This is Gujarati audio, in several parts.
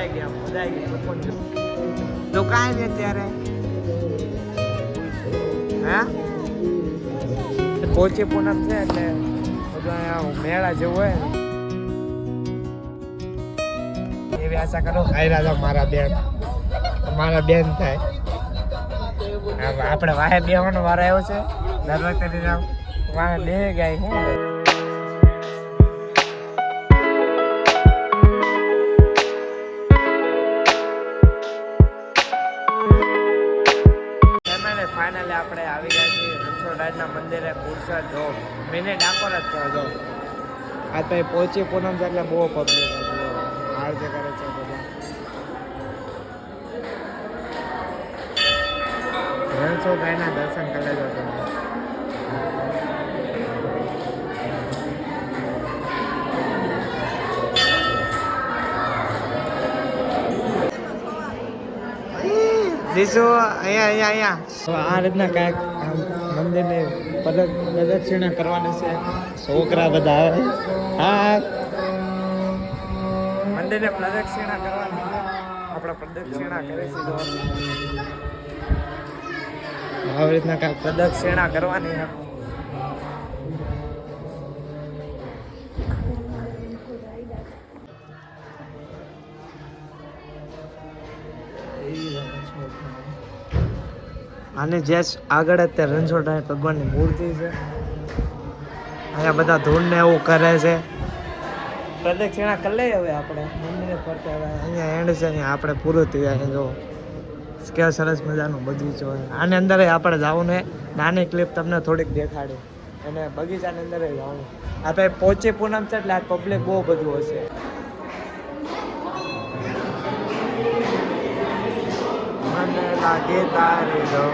મજા આવી ગઈ મજા આવી ગઈ સુકૂન જો તો કાંઈ છે ત્યારે હા? પોચી પૂનમ છે એટલે બધું અહીંયા મેળા જેવું હોય એવી આશા કરો. ખાઈ રહ્યા મારા બેન. મારા બેન થાય. આપણે વાહે બેવાનો વારો આવ્યો છે. દર વખતે વાહે બે ગાય શું આપણે આવી ગયા છીએ રણછોડરાજના મંદિરે પુરસાદ જો. મેને ડાકોર જ થયો જો. આ તો પહોંચી પૂનમ છે એટલે બહુ પબ્લિક હાર જે કરે છે બધા. રણછોડરાયના દર્શન કરી તમે. દીસુ અહીંયા અહીંયા અહીંયા. આ રીતના કાંઈક મંદિરની પ્રદ- પ્રદક્ષિણા કરવાની છે. છોકરા બધા આવે. હા. મંદિરને પ્રદક્ષિણા કરવાની. આપણે પ્રદક્ષિણા કરી છે આવી રીતના કાંઈક પ્રદક્ષિણા કરવાની. અને જે આગળ અત્યારે રણછોડરાય ભગવાનની મૂર્તિ છે. અહીંયા બધા ધૂળને એવું કરે છે. પ્રદક્ષિણા કરી લઈએ હવે આપણે મંદિરે ફરતા હવે. અહીંયા એન્ડ છે અહીંયા આપણે પૂરું થઈ જાય જો. કે સરસ મજાનું બગીચો હોય. આની અંદર આપણે જવું ને નાની ક્લિપ તમને થોડીક દેખાડી. અને બગીચાની અંદર જવાનું આપણે પહોંચી પૂનમ છે એટલે આ પબ્લિક બહુ બધું હશે. લાગે તારે દો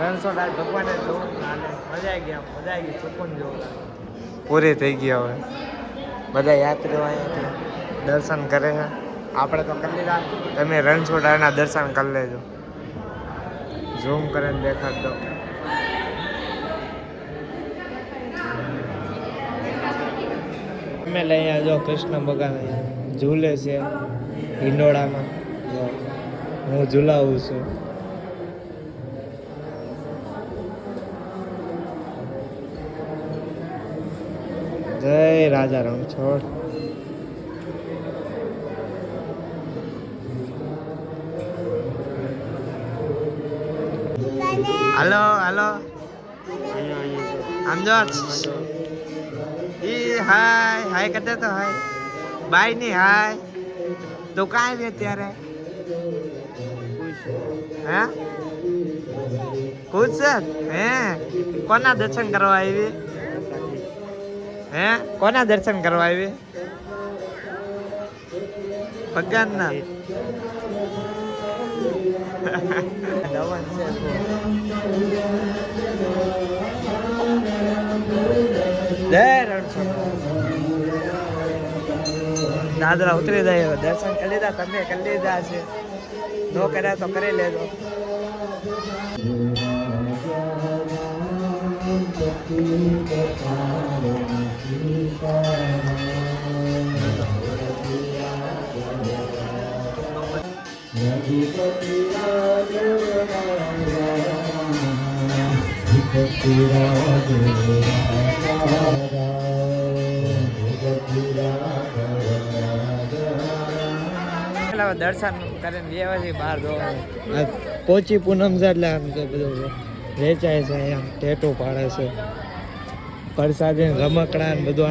રણછોડરાજ ભગવાને જોવું મજા ગયા મજા આવી ગઈ સુકૂન પૂરી થઈ ગયા હવે. બધા યાત્રીઓ અહીંયા દર્શન કરે છે. આપણે તો કરી લીધા. તમે રણછોડરાયના દર્શન કરી લેજો. ઝૂમ કરીને દેખાડ અમે લઈ અહીંયા જો કૃષ્ણ ભગવાન ઝૂલે છે હિંડોળામાં. હું ઝૂલાવું છું. જય રાજા રણછોડ. હાલો હાલો. આમ જો. ઈ હાય હાય કરતે તો હાય. બાયની હાય. તો કાંઈ રે ત્યારે હે? ખુશ છે? હે? કોના દર્શન કરવા આવી? હે? કોના દર્શન કરવા આવી? ભગવાનના. દવન છે જય દાદરા ઉતરી જાય દર્શન કરી લીધા તમે કરી લીધા છે. નો કર્યા તો કરી લેજો. Thank હવે દર્શન કરીને લેવા છે બહાર દો પોચી પૂનમ છે એટલે આમ કે બધું વેચાય છે એમ ટેટો પાડે છે. પ્રસાદી રમકડા ને બધું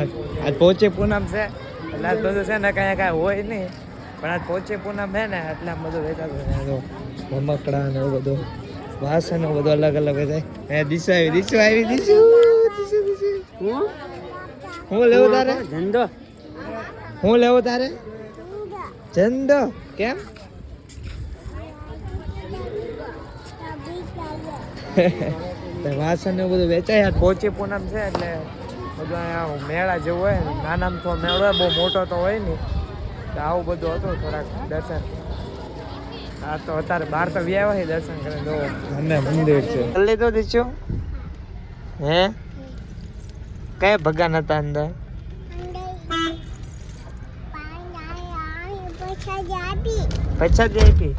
આજ પોચી પૂનમ છે. એટલે આજ બધું છે ને કાંઈ કાંઈ હોય નહીં. પણ આજ પોચી પૂનમ છે ને એટલે બધું વેચાતું રમકડા ને એવું બધું. વાસણ બધો અલગ અલગ હોય એ દિશા આવી દિશા આવી દિશુ દિશુ દિશુ. હું? હું લેવું તારે? ધંધો? હું લેવું તારે? ઝંડો કેમ? વાસણ ને બધું વેચાય યાર પોચી પૂનમ છે એટલે બધું અહીંયા મેળા જેવું હોય નાનામાં તો મેળો બહુ મોટો તો હોય નહીં. આવું બધું હતું થોડાક દર્શન. હા તો અત્યારે બહાર તો વ્યાવા છે દર્શન કરે જો. અને મંદિર છે. એટલે તો દીચો? હે? કયા ભગવાન હતા અંદર? જ આપી.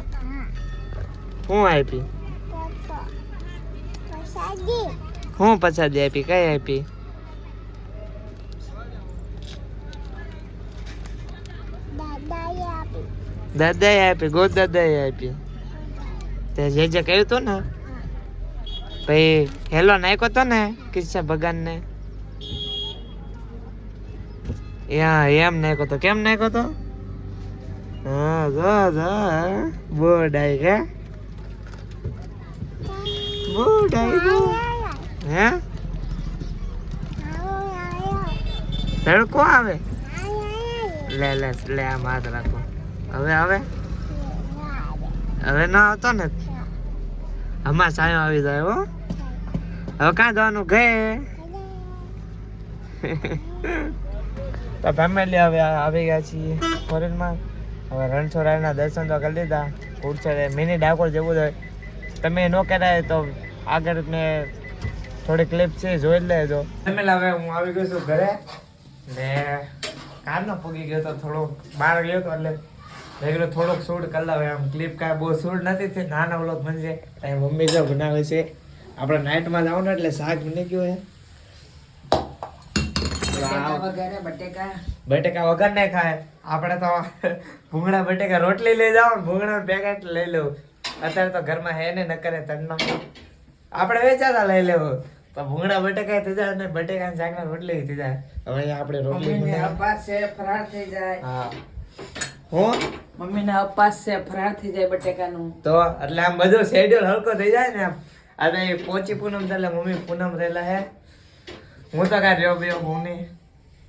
હું આપી? હું પછાડી આપી? કઈ આપી? દાદાએ આપી. ગોદ દાદાએ આપી. તે જે જે કહ્યું હતું ને ભાઈ હેલો નાખ્યો તો ને, કિસ્સા ભગવાન ને યા, એમ નાખ્યો તો, કેમ નાખ્યો તો? હા, જો જો, બોર્ડ આવી ગયા. બોર્ડ આવી હે? તડકો આવે? લે લે લે આમ હાથ રાખો. હવે આવે? હવે ના આવતો ને? હમણાં સાયો આવી જાય હો. હવે ક્યાં જવાનું? ઘે ફેમિલી હવે આવી ગયા છીએ ફોરેનમાં હવે રણછોડરાયના દર્શન તો કરી લીધા. ઉડછેડે મિની ડાકોર જેવું હોય. તમે ન કરાય તો આગળ મેં થોડી ક્લિપ છે જોઈ લેજો. ફેમિલી, હવે હું આવી ગયો છું ઘરે. ને કારનો પૂગી ગયો તો થોડો બહાર ગયો તો એટલે મેં થોડોક સૂટ કરી આમ ક્લિપ કાંઈ બહુ સૂટ નથી થઈ નાના વ્લોગ બનશે તારી મમ્મી જો બનાવે છે. આપણે નાઇટમાં જાવ ને એટલે શાક બની ગયું છે. બટેકા વગર નહીં ખાય. આપણે તો ભૂંગળા બટેકા રોટલી લઈ જાઓ ને ભૂંગળા પેકેટ લઈ લેવું. અત્યારે તો ઘરમાં હે ને ન કરે તડનો આપણે વેચાતા લઈ લેવું. તો ભૂંગળા બટેકા થઈ જાય અને બટેકા શાકના રોટલી થઈ જાય. હવે આપણે રોટલી ફરાળ થઈ જાય. હા. હું? મમ્મીના અપાસ છે ફરાર થઈ જાય બટેકાનું. તો એટલે આમ બધો શેડ્યુલ હલકો થઈ જાય ને આમ. અને પોચી પૂનમ એટલે મમ્મી પૂનમ રહેલા હે. હું તો કાંઈ રહ્યો બેયો હું નહીં.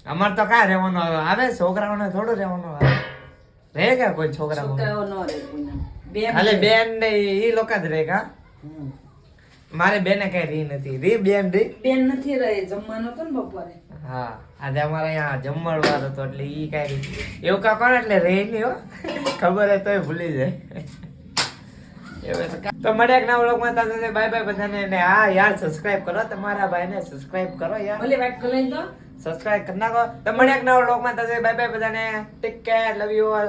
અમારે તો કાંઈ રહેવાનું આવે. આવે છોકરાઓને થોડું રહેવાનું આવે. રહે કે કોઈ છોકરા બે હાલે બેન ને એ લોકો જ રહે કા. મારે બેને કઈ રી નથી. રી બેન રી? બેન નથી રહી જમવાનું હતું ને બપોરે. હા આજે અમારે અહીંયા જમણ વાર હતો એટલે ઈ કાંઈ એવું કા કોણ એટલે રે નહીં હો. ખબર હે તોય ભૂલી જાય. તો મળે એક નવા લોકમાં સુધી બાય બાય બધાને. ને હા યાર સબસ્ક્રાઇબ કરો. તમારા ભાઈને સબસ્ક્રાઇબ કરો યાર. ભલે વાત કરી તો. સબસ્ક્રાઇબ કરી નાખો. તો મળે એક નવા લોકમાં સુધી બાય બાય બધાને. Take care love you all